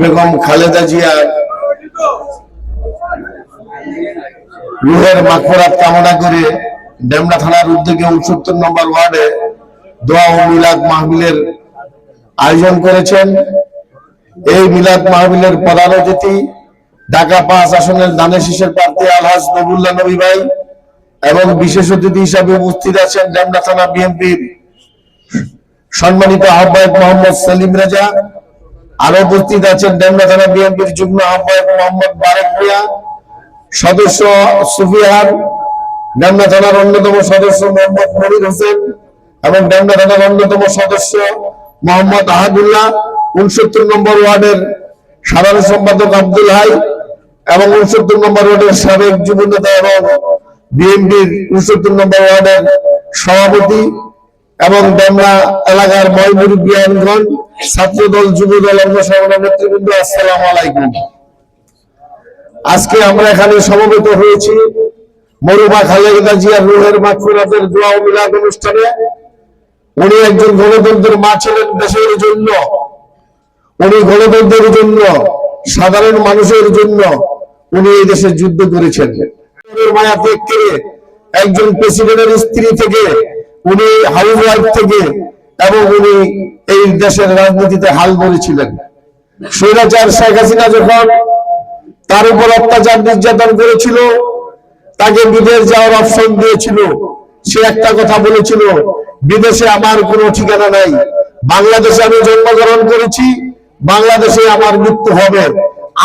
বেগম খালেদা জিয়া রুহের মাখরাত কামনা করে ডেমরা থানার উদ্যোগে উনসত্তর নম্বর ওয়ার্ডে দোয়া ও মিলাদ মাহবিলের আয়োজন করেছেন। এই মিলাদ মাহবিলের প্রধান অতিথি ঢাকা পাঁচ আসনের দানের শীষের প্রার্থী আলহাজ নবুল্লাহ নবী ভাই এবং বিশেষ অতিথি হিসাবে উপস্থিত আছেন ডেমরা থানা বিএনপির সম্মানিত আহ্বায়ক মোহাম্মদ সেলিম রাজা। আরও উপস্থিত আছেন ডেমরা থানা বিএনপির যুগ্ম আহ্বায়ক মোহাম্মদ বারেক ভুয়া সদস্য সুফিয়ান, ডেমরা থানার অন্যতম সদস্য মোহাম্মদ মনির হোসেন এবং ডেমরা থানার অন্যতম সদস্য মোহাম্মদ আহাদুল্লাহ, উনসত্তর নম্বর ওয়ার্ডের সাধারণ সম্পাদক আব্দুল হাই এবং উনসত্তর নম্বর ওয়ার্ডের সাবেক যুব নেতা এবং বিএনপির উনসত্তর নম্বর ওয়ার্ডের সভাপতি এবং ডেমরা এলাকার ময়মুরুবিয়ানগণ ছাত্রদল, যুবদল সংগঠন নেতৃবৃন্দ, আসসালামু আলাইকুম। আজকে আমরা এখানে সমবেত হয়েছি মরুমা খালেদা জিয়ার রুহের মাগফিরাতের দোয়া মিলাদ অনুষ্ঠানে। উনি একজন গণতন্ত্রের মা ছিলেন দেশের জন্য। উনি গণতন্ত্রের জন্য, সাধারণ মানুষের জন্য উনি এই দেশে যুদ্ধ করেছেন। মায়া ত্যাগ একজন প্রেসিডেন্টের স্ত্রী থেকে উনি হাউস ওয়াইফ থেকে এবং উনি এই দেশের রাজনীতিতে হাল ধরেছিলেন। স্বৈরাচার শেখ হাসিনা যখন তার উপর অত্যাচার নির্যাতন করেছিল, তাকে বিদেশ যাওয়ার অপশন দিয়েছিল। সে একটা কথা বলেছিল, বিদেশে আমার কোনো ঠিকানা নাই। বাংলাদেশে আমি জন্মগ্রহণ করেছি, বাংলাদেশে আমার মৃত্যু হবে।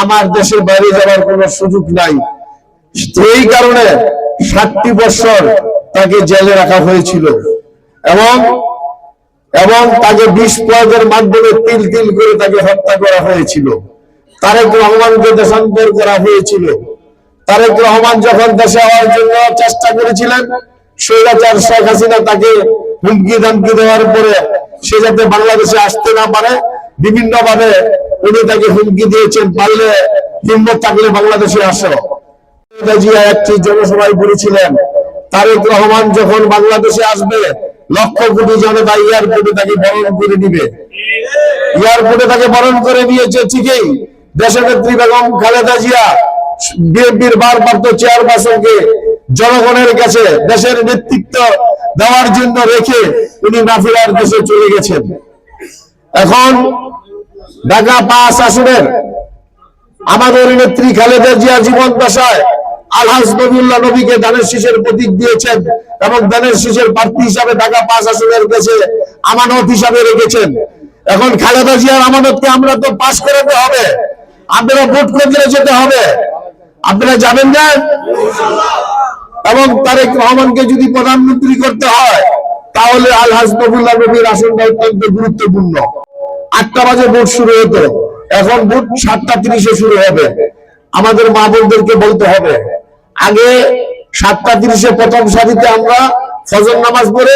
আমার দেশের বাইরে যাওয়ার কোনো সুযোগ নাই। এই কারণে ষাটটি বছর তাকে জেলে রাখা হয়েছিল। এবং এবং তাকে বিষ প্রয়োগের মাধ্যমে তিল তিল করে তাকে হত্যা করা হয়েছিল। তারেক রহমানকে দেশান্তর করা হয়েছিল। তারেক রহমান যখন দেশে হওয়ার জন্য চেষ্টা করেছিলেন, স্বৈরাচার শেখ হাসিনা তাকে হুমকি ধামকি দেওয়ার পরে সে যাতে বাংলাদেশে আসতে না পারে বিভিন্ন ভাবে উনি তাকে হুমকি দিয়েছেন, পারলে হিম্মত থাকলে বাংলাদেশে আসো। জিয়া একটি জনসভায় বলেছিলেন তারেক রহমান যখন বাংলাদেশে আসবে, লক্ষ কোটি জনতা এয়ারপোর্টে তাকে বরণ করে নিবে এয়ারপোর্টে তাকে বরণ করে নিয়েছে ঠিকই। দেশনেত্রী বেগম খালেদা জিয়া, বিএনপির ভারপ্রাপ্ত চেয়ারপারসনকে জনগণের কাছে দেশের নেতৃত্ব দেওয়ার জন্য রেখে উনি নাফিরার দেশে চলে গেছেন। এখন ঢাকা পাঁচ আসনের আমাদের নেত্রী খালেদা জিয়া জীবন দশায় তারেক রহমানকে যদি প্রধানমন্ত্রী করতে হয়, তাহলে আলহাজ নবীর আসনটা অত্যন্ত গুরুত্বপূর্ণ। আটটা বাজে ভোট শুরু হতো। এখন ভোট সাতটা তিরিশে শুরু হবে। আমাদের মা বোনদেরকে বলতে হবে। আগে সাতটা তিরিশে প্রথম সারিতে আমরা ফজর নামাজ পড়ে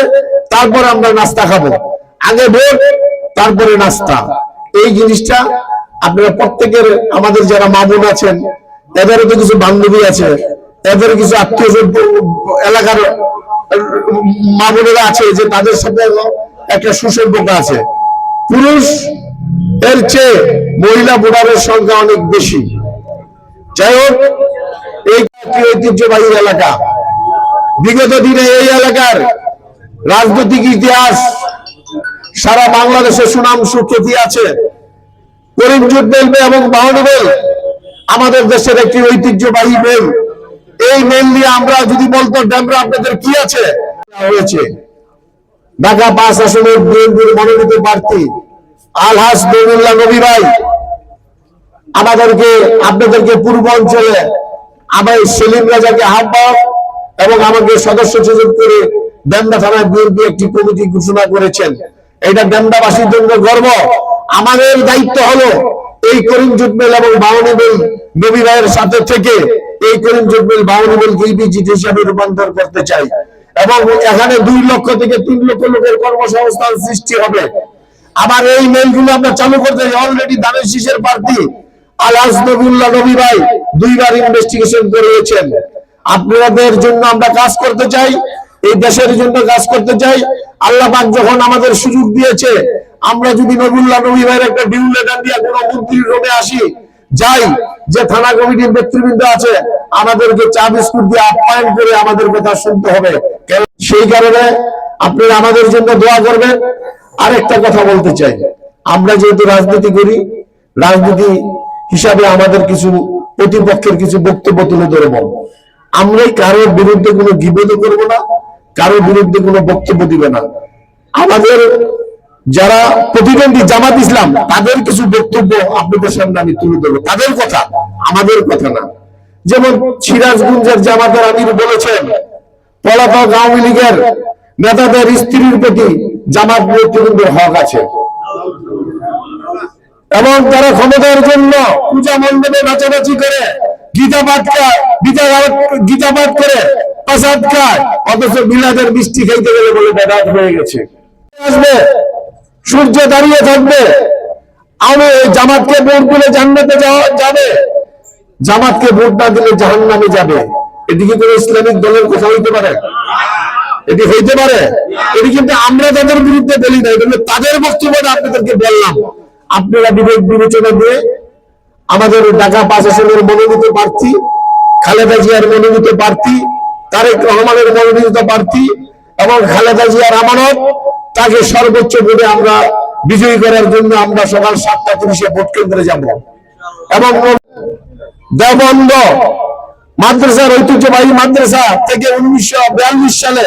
তারপর আমরা নাস্তা খাব। আগে ভোট তারপরে নাস্তা। এই জিনিসটা আপনারা প্রত্যেকের, আমাদের যারা মা বোন আছেন, এদেরও তো কিছু বান্ধবী আছে এদের কিছু আত্মীয় এলাকার মা বোনেরা আছে যে তাদের সাথে একটা সুসম্পর্ক আছে। পুরুষ এর চেয়ে মহিলা ভোটারের সংখ্যা অনেক বেশি। যাই হোক এই একটি ঐতিহ্যবাহী এলাকা। বিগত দিনে এই এলাকার রাজনৈতিক ইতিহাস, সারা বাংলাদেশে সুনাম সুখ্যাতি আছে। করিমজুট বেলবে এবং বাহনী বেল আমাদের দেশের একটি ঐতিহ্যবাহী বেল এই মেল নিয়ে আমরা যদি বলতো, ড্যামরা আপনাদের কি আছে? হয়েছে। ঢাকা পাঁচ আসনের বিএনপির মনোনীত প্রার্থী আলহাস নবুল্লাহ নবী ভাই, আমাদেরকে, আপনাদেরকে পূর্ব অঞ্চলে আমার সেলিম রাজাকে আহ্বায়ক এবং আমাকে সদস্য সুযোগ করে ডেমরা থানায় বিএনপি একটি কমিটি ঘোষণা করেছেন। এটা ডেমরাবাসীর জন্য গর্ব। আমাদের দায়িত্ব হলো এই করিম জুটমেল এবং বাউনি বেল নবী ভাইয়ের সাথে থেকে এই করিম জুটমেল বাউনি বেল ইপিজিট হিসাবে রূপান্তর করতে চাই এবং এখানে দুই লক্ষ থেকে তিন লক্ষ লোকের কর্মসংস্থান সৃষ্টি হবে। আবার এই মেলগুলো আমরা চালু করতে অলরেডি দানের শীষের প্রার্থী আলহাজ নবুল্লাহ নবী ভাই দুইবার ইনভেস্টিগেশন করিয়েছেন। আপনাদের জন্য আমরা কাজ করতে চাই, এই দেশের জন্য কাজ করতে চাই। আল্লাহ পাক যখন আমাদের সুযোগ দিয়েছে, আমরা যদি নবুল্লাহ নবী ভাইয়ের একটা ডিউলে ডান্ডিয়া কোন মন্ত্রীর রোমে আসি, যাই, যে থানা কমিটির নেতৃবৃন্দ আছে, আমাদেরকে চা বিস্কুট দিয়ে আপ্যায়ন করে আমাদের কথা শুনতে হবে। সেই কারণে আপনারা আমাদের জন্য দোয়া করবেন। আরেকটা কথা বলতে চাই। আমরা যেহেতু রাজনীতি করি, রাজনীতি হিসাবে আমাদের কিছু প্রতিপক্ষের কিছু বক্তব্য তুলে ধরব আমরাই কারোর বিরুদ্ধে কোনো গিবোধ করব না, কারোর বিরুদ্ধে কোনো বক্তব্য দিবে না। আমাদের যারা প্রতিদ্বন্দ্বী জামাত ইসলাম, তাদের কিছু বক্তব্য আপনাদের সামনে আমি তুলে ধরবো। তাদের কথা, আমাদের কথা না। যেমন সিরাজগঞ্জের জামাতের আমির বলেছেন, পলাতক আওয়ামী লীগের নেতাদের স্ত্রীর প্রতি জামাত নেতৃবৃন্দের হক আছে। এবং তারা ক্ষমতার জন্য পূজা মণ্ডপে নাচানাচি করে, গীতা পাঠ খায়, গীতা পাঠ করে, প্রসাদ খায়, অথচ বিলাদের মিষ্টি খাইতে গেলে বলে বেদাত হয়ে গেছে। আসবে, সূর্য দাঁড়িয়ে থাকবে আমি এই জামাতকে ভোট দিলে জান্নাতে যাবে, জামাতকে ভোট না দিলে জাহান নামে যাবে। এদিকে কোনো ইসলামিক দলের কথা হইতে পারে? এটি হইতে পারে? এটি কিন্তু আমরা তাদের বিরুদ্ধে বলি না তাদের বক্তব্যটা আপনাদেরকে বললাম। আপনারা বিবেক বিবেচনা দিয়ে আমাদের ঢাকা পাঁচ আসনের মনোনীত প্রার্থী, খালেদা জিয়ার মনোনীত প্রার্থী, তারেক রহমানের মনোনীত প্রার্থী এবং খালেদা জিয়ার আমানত, তাকে সর্বোচ্চ ভোটে আমরা বিজয়ী করার জন্য আমরা সকাল সাতটা তিরিশে ভোট কেন্দ্রে যাব। এবং দেবন্দ মাদ্রাসার ঐতিহ্যবাহী মাদ্রাসা থেকে উনিশশো বিয়াল্লিশ সালে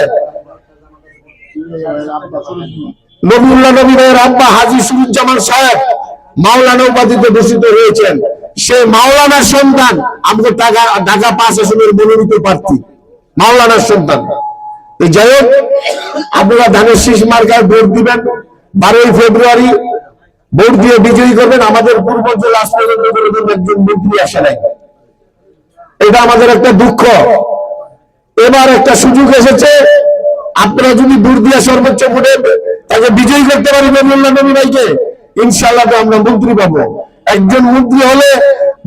নবীউল্লাহ নবী ভাইয়ের আব্বা হাজি সুরুজ্জামান সাহেব মাওলানা উপাধিতে ভূষিত হয়েছেন। সে মাওলানার সন্তান, আমাদের ঢাকা ঢাকা পাঁচ আসনের মনোনীত প্রার্থী, মাওলানার সন্তান। যাই হোক, আপনারা ধানের শীষ মার্কায় ভোট দিবেন। বারোই ফেব্রুয়ারি ভোট দিয়ে বিজয়ী করবেন। আমাদের পূর্বাঞ্চল কোনোদিন একজন মন্ত্রী আসে নাই। এটা আমাদের একটা দুঃখ। এবার একটা সুযোগ এসেছে। আপনারা যদি দূর দিয়ে সর্বোচ্চ ভোটে তাকে বিজয়ী করতে পারি নবুল্লাহ নবী ভাইকে? ইনশাল্লাহ তো আমরা মন্ত্রী পাবো। একজন মন্ত্রী হলে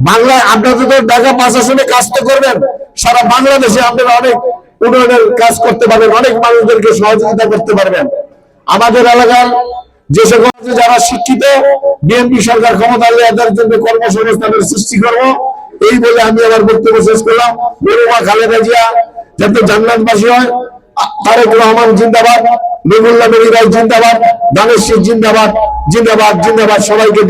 বাংলায় আপনারা তো ঢাকা পাঁচ আসনে কাজ তো করবেন। সারা বাংলাদেশে আপনারা অনেক উন্নয়নের কাজ করতে পারবেন, অনেক মানুষদেরকে সহযোগিতা করতে পারবেন। আমাদের এলাকার যে সকল যারা শিক্ষিত, বিএনপি সরকার ক্ষমতা এদের জন্য কর্মসংস্থানের সৃষ্টি করব। এই বলে আমি আমার বক্তব্য শেষ করলাম। খালেদা জিয়া যাতে জান্নাতবাসী হয় তারেক রহমান জিন্দাবাদ নবুল্লাহ মেরিবাই জিন্দাবাদ দানেশ শেখ জিন্দাবাদ জিন্দাবাদ জিন্দাবাদ সবাইকে